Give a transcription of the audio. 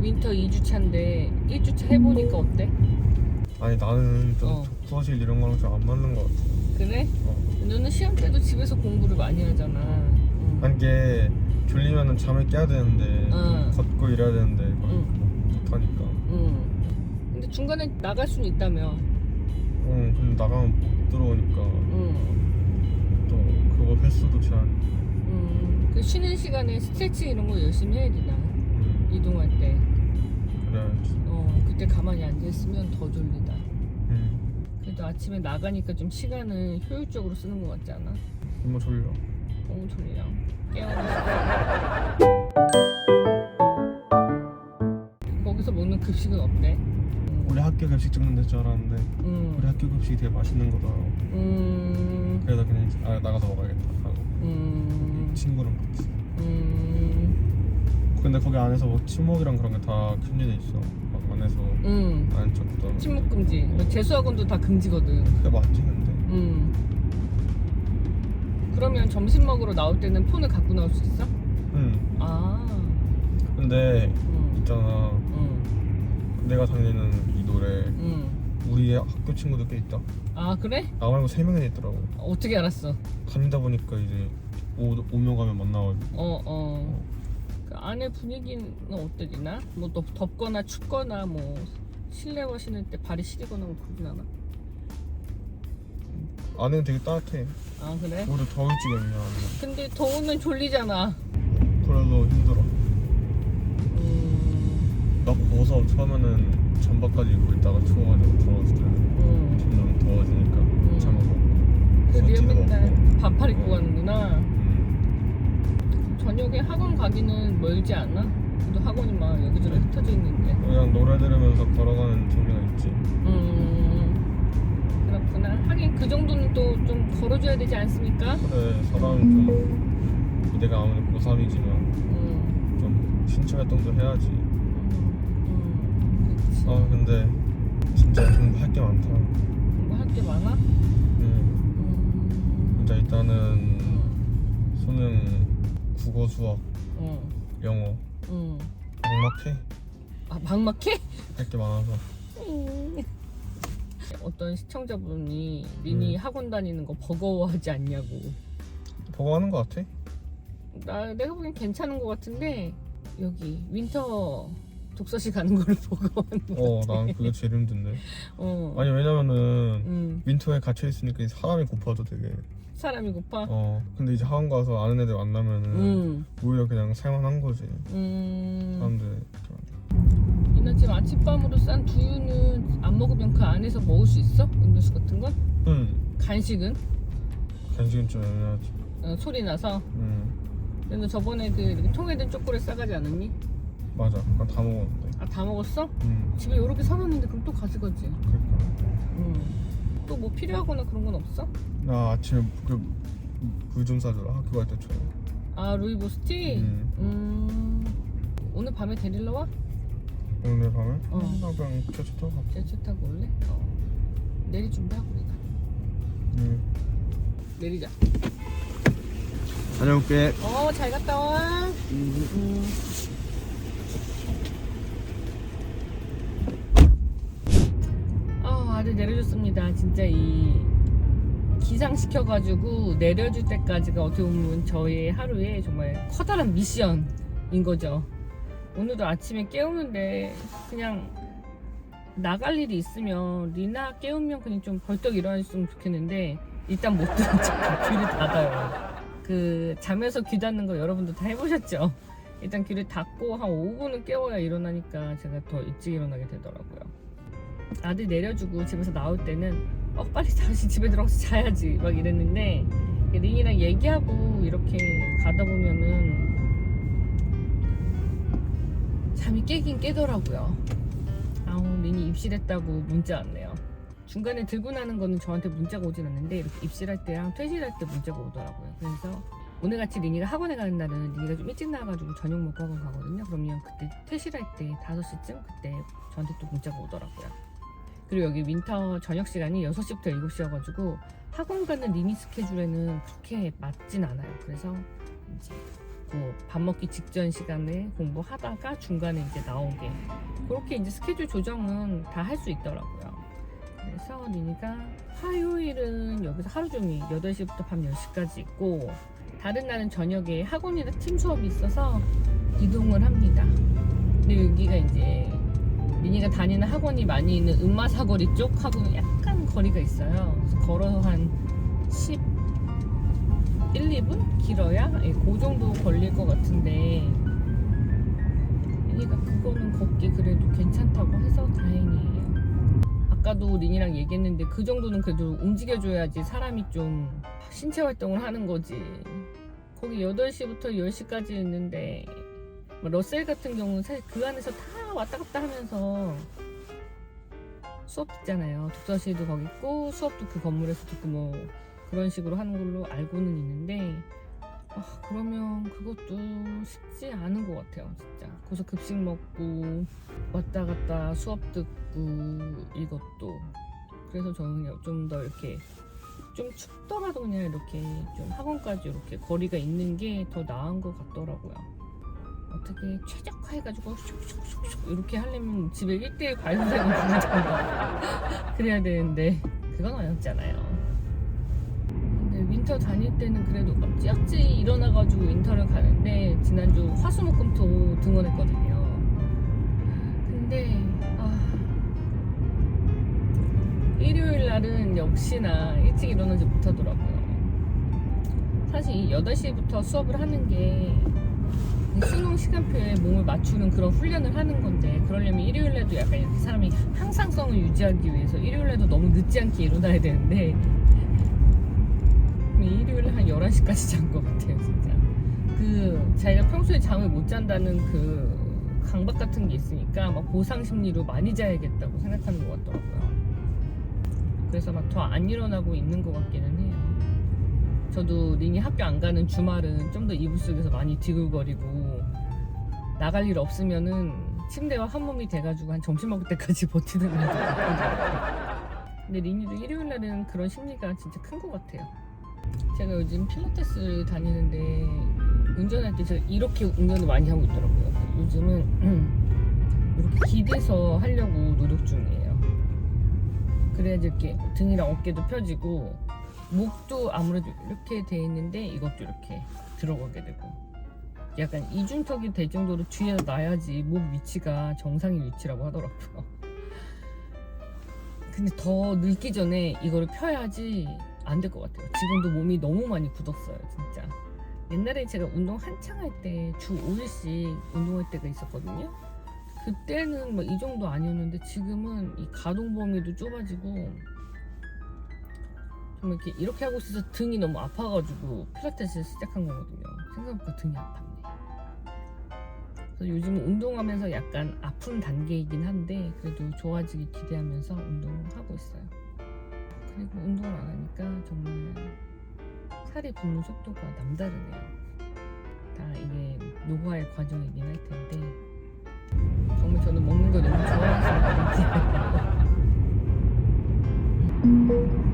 윈터 2주차인데 1주차 해보니까 어때? 아니 나는 좀 어. 독서실 이런 거랑 좀 안 맞는 것 같아. 그래? 어. 너는 시험 때도 집에서 공부를 많이 하잖아. 응. 아니 이게 졸리면은 잠을 깨야 되는데 응. 걷고 이래야 되는데 그걸 응. 못하니까. 응. 근데 중간에 나갈 수는 있다며. 응. 근데 나가면 못 들어오니까 응. 또 그거 횟수도 제한. 응. 그 쉬는 시간에 스트레칭 이런 거 열심히 해야 되나? 응. 이동할 때. 그때 가만히 앉아있으면 더 졸리다. 응. 그래도 아침에 나가니까 좀 시간을 효율적으로 쓰는 것 같지 않아? 너무 졸려. 너무 졸려. 깨어나. 거기서 먹는 급식은 어때? 음, 우리 학교 급식 찍는 데줄 알았는데 우리 음, 학교 급식이 되게 맛있는 거더라고. 음, 그래서 그냥 아 나가서 먹어야겠다 하고 음, 친구랑 같이. 음, 근데 거기 안에서 뭐 침묵이랑 그런 게다 금지돼 있어. 막 안에서 음. 안쪽도. 침묵 금지. 재수학원도 다 금지거든. 그게 맞지 근데. 음. 그러면 점심 먹으러 나올 때는 폰을 갖고 나올 수 있어? 응. 아, 근데 음, 있잖아. 음, 내가 다니는 이 노래 음. 우리 학교 친구들 꽤 있다. 아 그래? 나 말고 세 명이나 있더라고. 어떻게 알았어? 다니다 보니까 이제 오, 오면 가면 만나가지고. 어, 어. 그 안에 분위기는 어떠지나? 뭐 덥, 덥거나 춥거나 뭐 실내화 신을 때 발이 시리거나 뭐 그러진 않아? 안에는 되게 따뜻해. 아 그래? 오히려 더울. 안에는. 근데 더우면 졸리잖아. 그래서 힘들어. 음, 나 벗어 처음에는 잠바까지 입고 있다가 추워가지고 더웠을 때 음. 점점 더워지니까 잠을 먹고. 그 소티도 리얼 맨날 먹고. 반팔 입고 가는구나. 음. 저녁에 학원 가기는 멀지 않아? 그래도 학원이 막 여기저기 흩어져 있는데. 그냥 노래 들으면서 걸어가는 재미가 있지. 음, 그렇구나. 하긴 그 정도는 또 좀 걸어줘야 되지 않습니까? 그래 사람은 좀 내가 아무리 고3이지만 음, 좀 신체 활동도 해야지. 음, 그치. 아 근데 진짜 공부할 게 많다. 공부할 게 많아? 음. 음, 진짜 일단은 음, 수능, 국어, 수학, 음, 영어 음. 막막해. 아, 막막해? 할 게 많아서. 어떤 시청자분이 니니 음. 학원 다니는 거 버거워하지 않냐고. 보고 하는 거 같아? 나 내가 보기엔 괜찮은 것 같은데 여기 윈터 독서실 가는 거를 버거워하는 것 어, 같아. 난 그게 제일 힘든데. 어. 아니 왜냐면은 음, 윈터에 갇혀 있으니까 사람이 고파져 되게. 사람이 고파. 어. 근데 이제 학원 가서 아는 애들 만나면은 음, 오히려 그냥 살만한 거지. 음. 사람들. 이렇게 이나 지금 아침밤으로 싼 두유는 안 먹으면 그 안에서 먹을 수 있어? 음료수 같은 건? 응. 간식은? 간식은 좀 애매하지. 어, 소리 나서. 응. 근데 너 저번에 그 이렇게 통에 든 초콜릿 싸가지 않았니? 맞아. 난 다 먹었는데. 아 다 먹었어? 응. 집에 이렇게 사놨는데 그럼 또 가져가지. 그러니까. 뭐 필요하거나 그런 건 없어? 나 아침에 그물좀 사주라 학교 갈 때처럼. 아 루이보스티? 음. 음. 오늘 밤에 데리러 와? 오늘 밤에? 어. 나 그냥 지하철 타고 가. 지하철 타고 올래? 어. 내릴 준비하고 우리가. 응. 내리자. 다녀올게. 어, 잘 갔다 와. 음. 아, 아들 내려줬습니다. 진짜 이 기상시켜가지고 내려줄 때까지가 어떻게 보면 저의 하루에 정말 커다란 미션인 거죠. 오늘도 아침에 깨우는데 그냥 나갈 일이 있으면 리나 깨우면 그냥 좀 벌떡 일어났으면 좋겠는데 일단 못 들은 척 귀를 닫아요. 그 잠에서 귀 닫는 거 여러분도 다 해보셨죠? 일단 귀를 닫고 한 5분은 깨워야 일어나니까 제가 더 일찍 일어나게 되더라고요. 아들 내려주고 집에서 나올 때는 어 빨리 다시 집에 들어가서 자야지 막 이랬는데 린이랑 얘기하고 이렇게 가다 보면은 잠이 깨긴 깨더라고요. 아우 린이 입실했다고 문자 왔네요. 중간에 들고 나는 거는 저한테 문자가 오진 않는데 이렇게 입실할 때랑 퇴실할 때 문자가 오더라고요. 그래서 오늘같이 리니가 학원에 가는 날은 리니가 좀 일찍 나와가지고 저녁 먹고 학원 가거든요. 그러면 그때 퇴실할 때 5시쯤 그때 저한테 또 문자가 오더라고요. 그리고 여기 윈터 저녁 시간이 6시부터 7시여가지고 학원 가는 리니 스케줄에는 그렇게 맞진 않아요. 그래서 이제 그 밥 먹기 직전 시간에 공부하다가 중간에 이제 나오게 그렇게 이제 스케줄 조정은 다 할 수 있더라고요. 그래서 리니가 화요일은 여기서 하루 종일 8시부터 밤 10시까지 있고 다른 날은 저녁에 학원이나 팀 수업이 있어서 이동을 합니다. 근데 여기가 이제 리니가 다니는 학원이 많이 있는 음마 사거리 쪽하고는 약간 거리가 있어요. 걸어서 한 10, 1, 2분? 길어야? 예, 그 정도 걸릴 것 같은데 리니가 그거는 걷기 그래도 괜찮다고 해서 다행이에요. 아까도 린이랑 얘기했는데 그 정도는 그래도 움직여줘야지 사람이 좀 신체 활동을 하는 거지. 거기 8시부터 10시까지 있는데 뭐 러셀 같은 경우는 사실 그 안에서 다 왔다 갔다 하면서 수업 듣잖아요. 독서실도 거기 있고 수업도 그 건물에서 듣고 뭐 그런 식으로 하는 걸로 알고는 있는데 아, 그러면 그것도 쉽지 않은 것 같아요, 진짜. 거기서 급식 먹고 왔다 갔다 수업 듣고 이것도 그래서 저는 좀 더 이렇게 좀 춥더라도 그냥 이렇게 좀 학원까지 이렇게 거리가 있는 게 더 나은 것 같더라고요. 어떻게 최적화해가지고 슉슉슉슉 이렇게 하려면 집에 1대1 과외선생님 부르잖아. 그래야 되는데 그건 어렵잖아요. 근데 윈터 다닐 때는 그래도 어찌어찌 일어나가지고 윈터를 가는데 지난주 화수목금토 등원했거든요. 근데 아 일요일 날은 역시나 일찍 일어나지 못하더라고요. 사실 이 8시부터 수업을 하는 게 수능 시간표에 몸을 맞추는 그런 훈련을 하는 건데 그러려면 일요일에도 약간 이렇게 사람이 항상성을 유지하기 위해서 일요일에도 너무 늦지 않게 일어나야 되는데 일요일에 한 11시까지 잔 것 같아요 진짜. 그 자기가 평소에 잠을 못 잔다는 그 강박 같은 게 있으니까 막 보상 심리로 많이 자야겠다고 생각하는 것 같더라고요. 그래서 막 더 안 일어나고 있는 것 같기는 해요. 저도 린이 학교 안 가는 주말은 좀 더 이불 속에서 많이 뒤글거리고 나갈 일 없으면은 침대와 한 몸이 돼가지고 한 점심 먹을 때까지 버티는 있고 근데 린이도 일요일 날은 그런 심리가 진짜 큰 것 같아요. 제가 요즘 필라테스 다니는데 운전할 때 제가 이렇게 운전을 많이 하고 있더라고요. 요즘은 이렇게 기대서 하려고 노력 중이에요. 그래야지 이렇게 등이랑 어깨도 펴지고 목도 아무래도 이렇게 돼 있는데 이것도 이렇게 들어가게 되고 약간 이중턱이 될 정도로 뒤에서 놔야지 목 위치가 정상의 위치라고 하더라고요. 근데 더 늙기 전에 이거를 펴야지 안 될 것 같아요. 지금도 몸이 너무 많이 굳었어요, 진짜. 옛날에 제가 운동 한창 할 때 주 5일씩 운동할 때가 있었거든요. 그때는 뭐이 정도 아니었는데 지금은 이 가동 범위도 좁아지고 좀 이렇게 이렇게 하고 있어서 등이 너무 아파가지고 필라테스 시작한 거거든요. 생각보다 등이 아팠네. 요즘은 운동하면서 약간 아픈 단계이긴 한데 그래도 좋아지기 기대하면서 운동하고 있어요. 그리고 운동을 안 하니까 정말 살이 붙는 속도가 남다르네요. 다 이게 노화의 과정이긴 할 텐데 정말 저는 먹는 거 너무 좋아해서 그런지